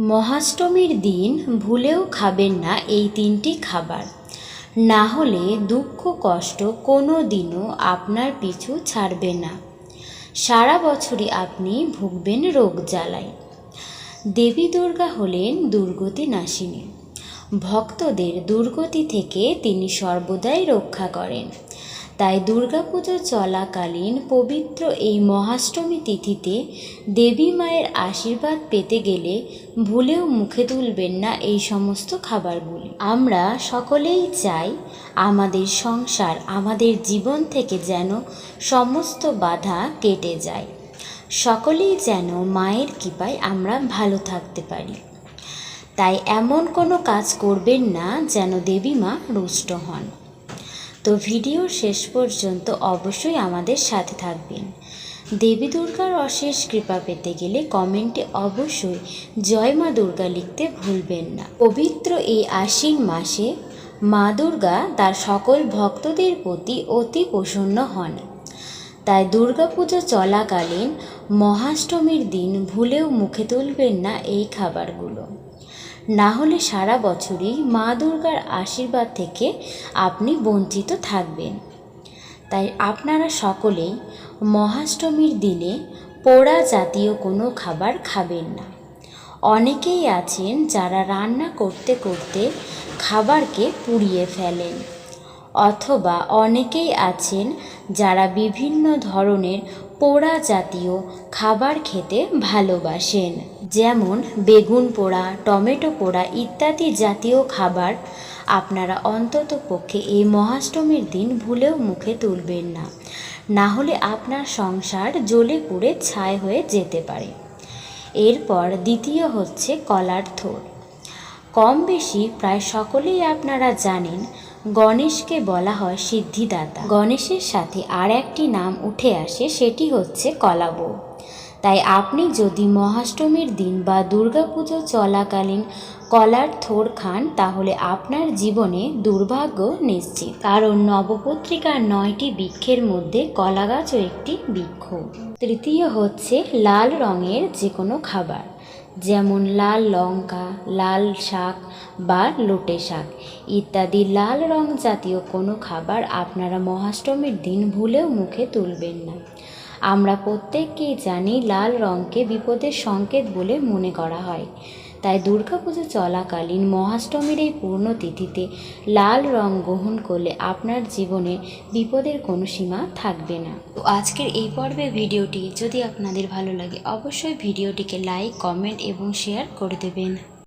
মহাষ্টমীর দিন ভুলেও খাবেন না এই তিনটি খাবার। না হলে দুঃখ কষ্ট কোনো দিনও আপনার পিছু ছাড়বে না। সারা বছরই আপনি ভুগবেন রোগ জ্বালায়। দেবী দুর্গা হলেন দুর্গতি নাশিনী। ভক্তদের দুর্গতি থেকে তিনি সর্বদাই রক্ষা করেন। তাই দুর্গাপুজো চলাকালীন পবিত্র এই মহাষ্টমী তিথিতে দেবী মায়ের আশীর্বাদ পেতে গেলে ভুলেও মুখে তুলবেন না এই সমস্ত খাবারগুলি। আমরা সকলেই চাই আমাদের সংসার, আমাদের জীবন থেকে যেন সমস্ত বাধা কেটে যায়। সকলেই যেন মায়ের কৃপায় আমরা ভালো থাকতে পারি। তাই এমন কোনো কাজ করবেন না যেন দেবী মা রুষ্ট হন। তো ভিডিওর শেষ পর্যন্ত অবশ্যই আমাদের সাথে থাকবেন। দেবী দুর্গার অশেষ কৃপা পেতে গেলে কমেন্টে অবশ্যই জয় মা দুর্গা লিখতে ভুলবেন না। পবিত্র এই আশ্বিন মাসে মা দুর্গা তার সকল ভক্তদের প্রতি অতি প্রসন্ন হন। তাই দুর্গাপুজো চলাকালীন মহাষ্টমীর দিন ভুলেও মুখে তুলবেন না এই খাবারগুলো। না হলে সারা বছরই মা দুর্গার আশীর্বাদ থেকে আপনি বঞ্চিত থাকবেন। তাই আপনারা সকলেই মহাষ্টমীর দিনে পোড়া জাতীয় কোনো খাবার খাবেন না। অনেকেই আছেন যারা রান্না করতে করতে খাবারকে পুড়িয়ে ফেলেন, অথবা অনেকেই আছেন যারা বিভিন্ন ধরনের পোড়া জাতীয় খাবার খেতে ভালোবাসেন। যেমন বেগুন পোড়া, টমেটো পোড়া ইত্যাদি জাতীয় খাবার আপনারা অন্তত পক্ষে এই মহাষ্টমীর দিন ভুলেও মুখে তুলবেন না। না হলে আপনার সংসার জ্বলে পুড়ে ছাই হয়ে যেতে পারে। এরপর দ্বিতীয় হচ্ছে কলার থোড় কম বেশি প্রায় সকলেই আপনারা জানেন গণেশকে বলা হয় সিদ্ধিদাতা। গণেশের সাথে আর একটি নাম উঠে আসে, সেটি হচ্ছে কলাবো। তাই আপনি যদি মহাষ্টমীর দিন বা দুর্গাপুজো চলাকালীন কলার থোড় খান, তাহলে আপনার জীবনে দুর্ভাগ্য নিশ্চিত। কারণ নবপত্রিকার নয়টি বৃক্ষের মধ্যে কলা গাছও একটি বৃক্ষ। তৃতীয় হচ্ছে লাল রঙের যে কোনো খাবার। যেমন লাল লঙ্কা, লাল শাক বা লোটে শাক। ইত্যাদি লাল রং জাতীয় কোনো খাবার আপনারা মহাষ্টমীর দিন ভুলেও মুখে তুলবেন না। আমরা প্রত্যেককেই জানি লাল রঙকে বিপদের সংকেত বলে মনে করা হয়। তাই দুর্গাপুজো চলাকালীন মহাষ্টমীর এই পূর্ণ তিথিতে লাল রং গ্রহণ করলে আপনার জীবনে বিপদের কোনো সীমা থাকবে না। তো আজকের এই পর্বে ভিডিওটি যদি আপনাদের ভালো লাগে, অবশ্যই ভিডিওটিকে লাইক, কমেন্ট এবং শেয়ার করে দেবেন।